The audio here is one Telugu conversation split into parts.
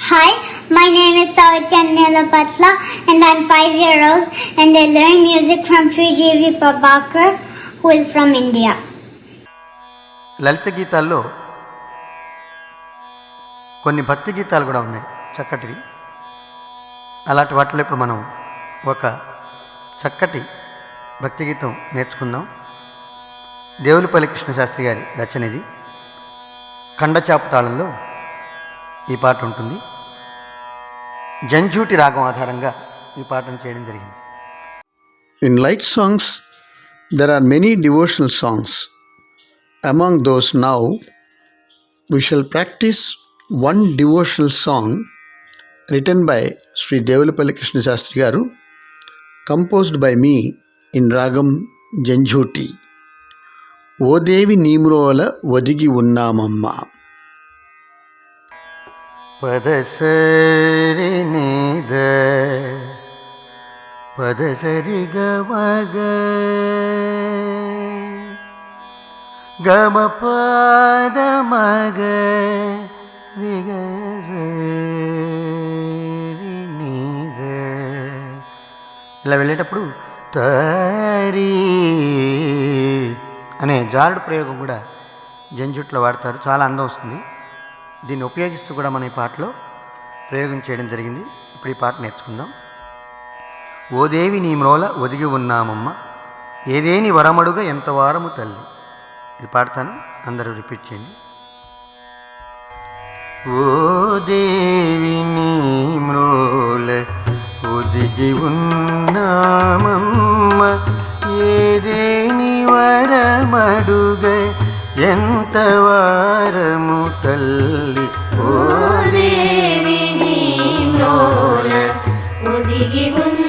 Hi, my name is Savitya Patla and I'm five year old and I learn music from Sri J.V. Prabhakar who is from India. లలిత గీతాల్లో కొన్ని భక్తి గీతాలు కూడా ఉన్నాయి చక్కటివి అలాంటి వాటిలో ఇప్పుడు మనం ఒక చక్కటి భక్తి గీతం నేర్చుకుందాం దేవులపల్లి కృష్ణశాస్త్రి గారి రచన ఇది ఖండచాపు తాళంలో ఈ పాట ఉంటుంది జంజూటి రాగం ఆధారంగా ఈ పాఠం చేయడం జరిగింది. In light songs there are many devotional songs among those now we shall practise one devotional song written by Shri Devulapalli Krishnasastri garu composed by me in రాగం జంజూటి ఓ దేవి నీమ్రోల ఒదిగి ఉన్నామమ్మా పదసరి నీద పదసరి గమగ గమ పద మగ రిగ నీద. ఇలా వెళ్ళేటప్పుడు తరి అనే జారుడు ప్రయోగం కూడా జంజుట్లో వాడతారు. చాలా అందం వస్తుంది. దీన్ని ఉపయోగిస్తూ కూడా మనం ఈ పాటలో ప్రయోగం చేయడం జరిగింది. ఇప్పుడు ఈ పాట నేర్చుకుందాం. ఓ దేవి నీ మ్రోల ఒదిగి ఉన్నామమ్మ ఏదేని వరమడుగ ఎంత వారము తల్లి? ఇది పాడతాను. అందరూ రిపీట్ చేయండి. ఓ దేవి నీ మ్రోల ఒదిగి ఉన్నామమ్మ ఏదేని వరమడుగ ఎంత వారము ఒదిగి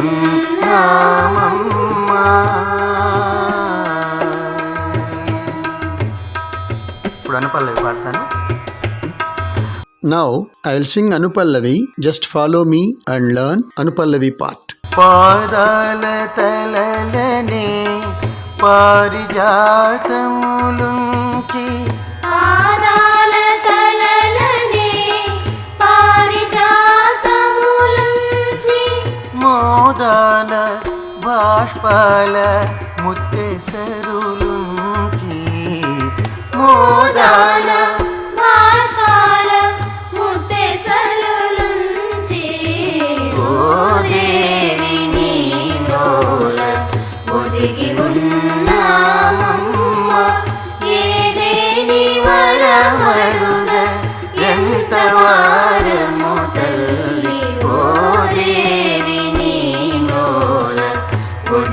ఒదిగి ఉన్నామమ్మ ఇప్పుడు అనుపల్లవి పాడతాను Now I will sing Anupallavi. Just follow me and learn Anupallavi part. పాదాల తలలనే పారిజాతములుంచి బాష్పాల ముత్తెసరులుంచి మోదాల బాష్పాల ముత్తెసరులుంచి ఓ దేవి నీ మ్రోల ఒదిగి ఉన్నామమ్మ.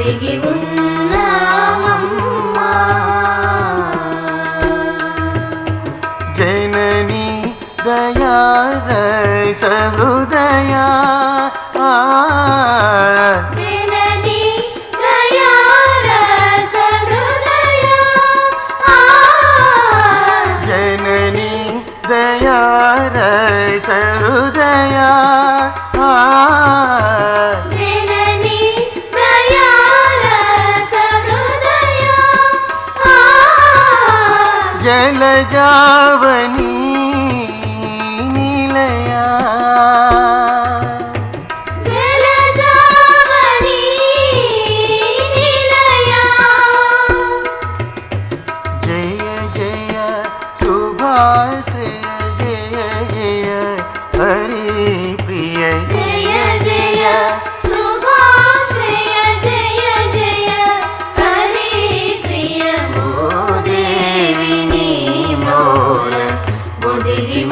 కలిగి ఉన్నామమ్మ. జనని దయా సహృదయా लजावनी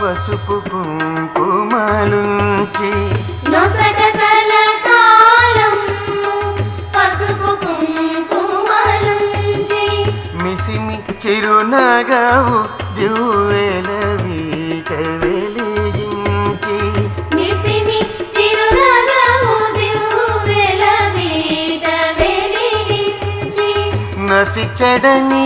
పసుపు కుంకుమలుంచి నొసట కలకాలం పసుపు కుంకుమలుంచి మిసిమి చిరునగవు దివ్వెల వీట వెలిగించి మిసిమి చిరునగవు దివ్వెల వీట వెలిగించి నసి చెడని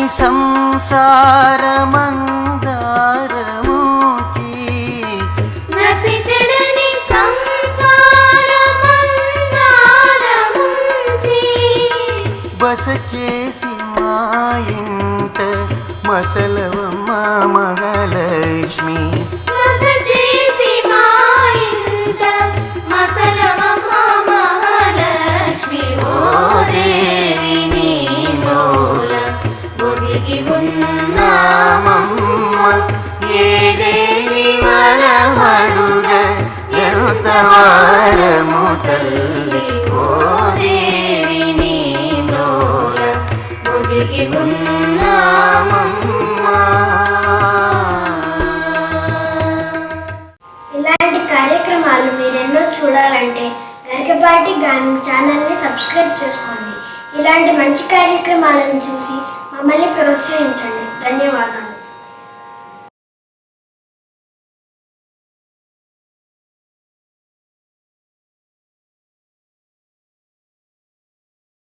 బస చేసి మా ఇంట మసలవమ్మ మహాలక్ష్మి మస మా మహాలక్ష్మి. వరమడుగ ఎంత వారము తల్లి. ఇలాంటి కార్యక్రమాలు మీరెన్నో చూడాలంటే గరికపాటి గానం ఛానల్ని సబ్స్క్రైబ్ చేసుకోండి. ఇలాంటి మంచి కార్యక్రమాలను చూసి మమ్మల్ని ప్రోత్సహించండి. ధన్యవాదాలు.